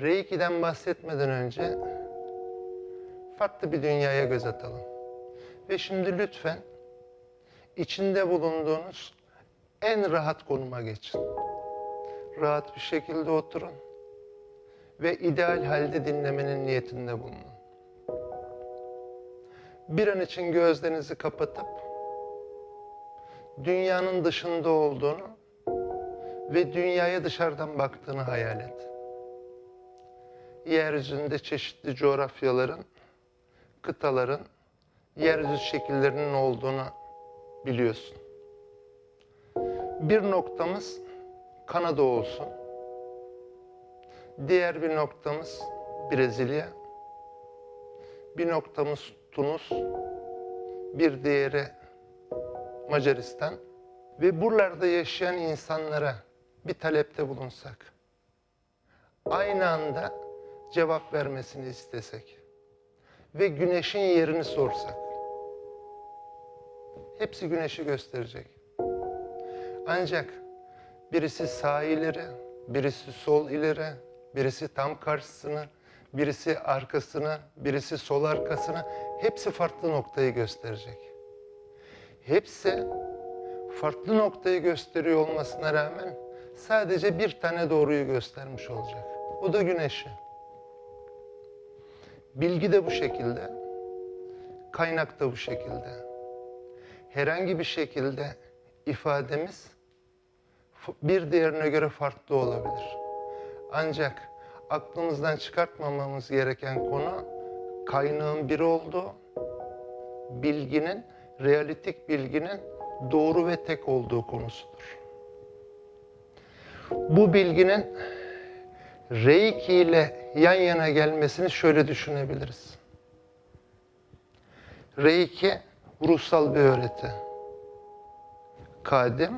Reiki'den bahsetmeden önce farklı bir dünyaya göz atalım. Ve şimdi lütfen içinde bulunduğunuz en rahat konuma geçin. Rahat bir şekilde oturun ve ideal halde dinlemenin niyetinde bulunun. Bir an için gözlerinizi kapatıp dünyanın dışında olduğunu ve dünyaya dışarıdan baktığını hayal et. Yeryüzünde çeşitli coğrafyaların, kıtaların, yeryüzü şekillerinin olduğunu biliyorsun. Bir noktamız Kanada olsun. Diğer bir noktamız Brezilya. Bir noktamız Tunus. Bir diğeri Macaristan. Ve buralarda yaşayan insanlara bir talepte bulunsak. Aynı anda cevap vermesini istesek. Ve güneşin yerini sorsak. Hepsi güneşi gösterecek. Ancak birisi sağ ileri, birisi sol ileri, birisi tam karşısını, birisi arkasını, birisi sol arkasını hepsi farklı noktayı gösterecek. Hepsi farklı noktayı gösteriyor olmasına rağmen sadece bir tane doğruyu göstermiş olacak. O da güneşi. Bilgi de bu şekilde, kaynak da bu şekilde. Herhangi bir şekilde ifademiz bir diğerine göre farklı olabilir. Ancak aklımızdan çıkartmamamız gereken konu kaynağın biri olduğu, bilginin, realitik bilginin doğru ve tek olduğu konusudur. Bu bilginin Reiki ile yan yana gelmesini şöyle düşünebiliriz. Reiki ruhsal bir öğreti. Kadim,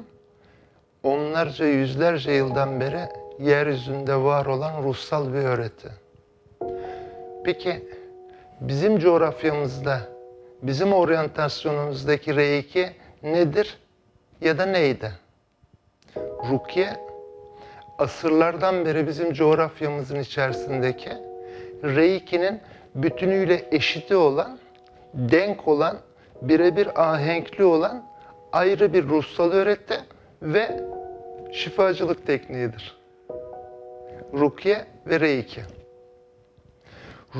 onlarca yüzlerce yıldan beri yeryüzünde var olan ruhsal bir öğreti. Peki bizim coğrafyamızda, bizim oryantasyonumuzdaki Reiki nedir ya da neydi? Rukiye asırlardan beri bizim coğrafyamızın içerisindeki Reiki'nin bütünüyle eşiti olan, denk olan, birebir ahenkli olan ayrı bir ruhsal öğreti ve şifacılık tekniğidir. Rukiye ve Reiki.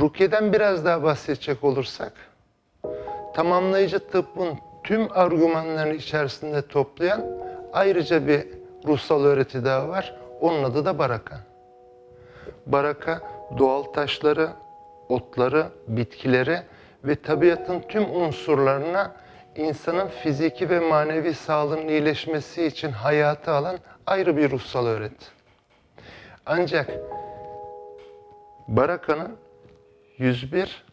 Rukiye'den biraz daha bahsedecek olursak, tamamlayıcı tıbbın tüm argümanlarını içerisinde toplayan ayrıca bir ruhsal öğreti daha var. Onun adı da baraka. Baraka doğal taşları, otları, bitkileri ve tabiatın tüm unsurlarına insanın fiziki ve manevi sağlığının iyileşmesi için hayatı alan ayrı bir ruhsal öğreti. Ancak Baraka'nın 101,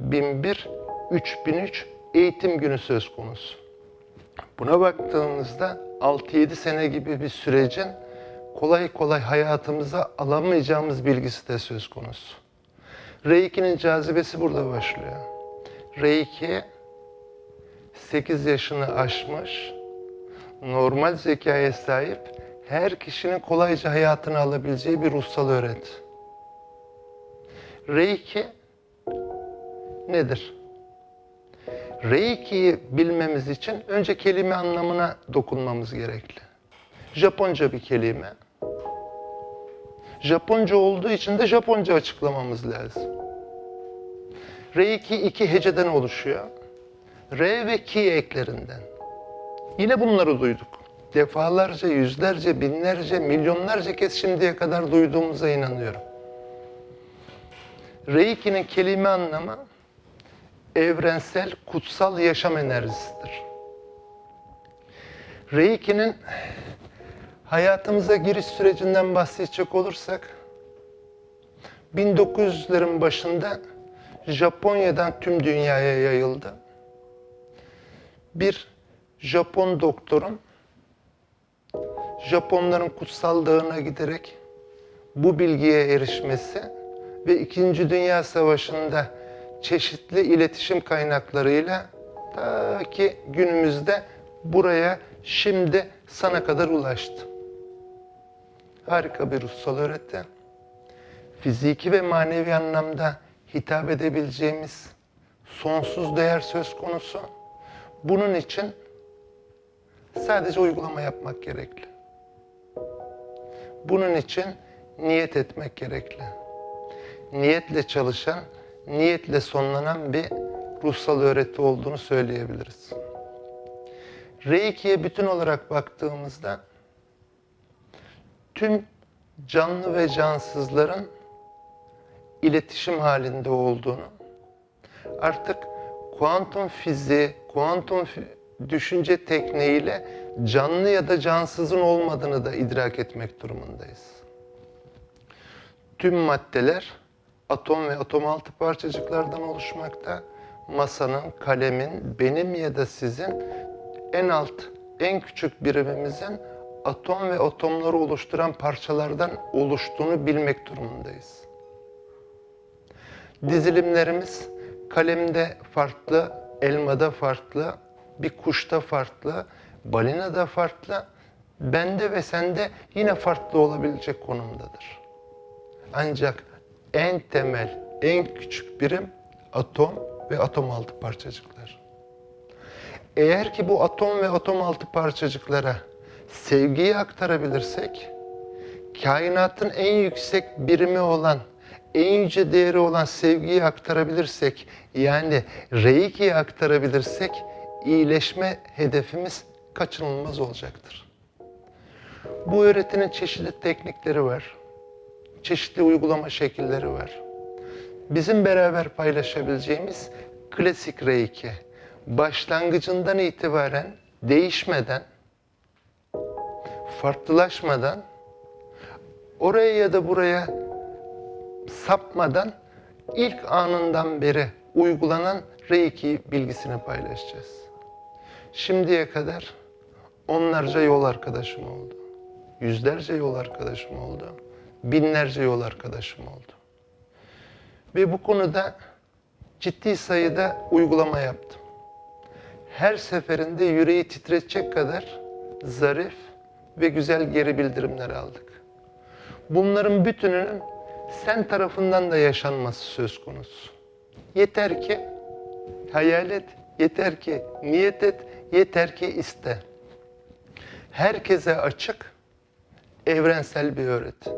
1001, 3003 eğitim günü söz konusu. Buna baktığımızda 6-7 sene gibi bir sürecin kolay kolay hayatımıza alamayacağımız bilgisi de söz konusu. Reiki'nin cazibesi burada başlıyor. Reiki 8 yaşını aşmış, normal zekaya sahip her kişinin kolayca hayatını alabileceği bir ruhsal öğreti. Reiki nedir? Reiki'yi bilmemiz için önce kelime anlamına dokunmamız gerekli. Japonca bir kelime. Japonca olduğu için de Japonca açıklamamız lazım. Reiki iki heceden oluşuyor. R ve ki eklerinden. Yine bunları duyduk. Defalarca, yüzlerce, binlerce, milyonlarca kez şimdiye kadar duyduğumuza inanıyorum. Reiki'nin kelime anlamı evrensel, kutsal yaşam enerjisidir. Reiki'nin hayatımıza giriş sürecinden bahsedecek olursak, 1900'lerin başında Japonya'dan tüm dünyaya yayıldı. Bir Japon doktorun Japonların kutsal dağına giderek bu bilgiye erişmesi ve İkinci Dünya Savaşı'nda çeşitli iletişim kaynaklarıyla ta ki günümüzde buraya şimdi sana kadar ulaştı. Harika bir ruhsal öğreti. fiziki ve manevi anlamda hitap edebileceğimiz sonsuz değer söz konusu. Bunun için sadece uygulama yapmak gerekli. Bunun için niyet etmek gerekli. Niyetle çalışan, niyetle sonlanan bir ruhsal öğreti olduğunu söyleyebiliriz. Reiki'ye bütün olarak baktığımızda tüm canlı ve cansızların iletişim halinde olduğunu, artık kuantum fiziği, kuantum düşünce tekniğiyle canlı ya da cansızın olmadığını da idrak etmek durumundayız. Tüm maddeler atom ve atom altı parçacıklardan oluşmakta. Masanın, kalemin, benim ya da sizin en alt, en küçük birimimizin atom ve atomları oluşturan parçalardan oluştuğunu bilmek durumundayız. Dizilimlerimiz kalemde farklı, elmada farklı, bir kuşta farklı, balinada farklı, bende ve sende yine farklı olabilecek konumdadır. Ancak en temel, en küçük birim atom ve atom altı parçacıklar. Eğer ki bu atom ve atom altı parçacıklara sevgiyi aktarabilirsek, kainatın en yüksek birimi olan, en yüce değeri olan sevgiyi aktarabilirsek, yani Reiki'yi aktarabilirsek, iyileşme hedefimiz kaçınılmaz olacaktır. Bu öğretinin çeşitli teknikleri var. Çeşitli uygulama şekilleri var. Bizim beraber paylaşabileceğimiz klasik Reiki. Başlangıcından itibaren değişmeden, farklılaşmadan, oraya ya da buraya sapmadan ilk anından beri uygulanan Reiki bilgisini paylaşacağız. Şimdiye kadar onlarca yol arkadaşım oldu. Yüzlerce yol arkadaşım oldu. Binlerce yol arkadaşım oldu. Ve bu konuda ciddi sayıda uygulama yaptım. Her seferinde yüreği titretecek kadar zarif ve güzel geri bildirimler aldık. Bunların bütününün sen tarafından da yaşanması söz konusu. Yeter ki hayal et, yeter ki niyet et, yeter ki iste. Herkese açık, evrensel bir öğreti.